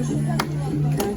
Thank you.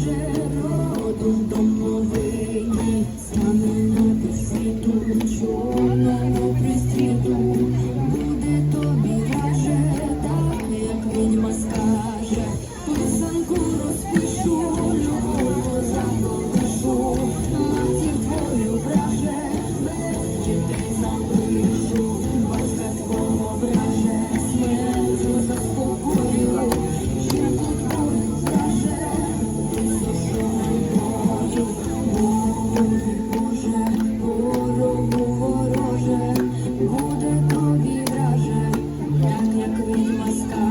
Yeah. 思いますか？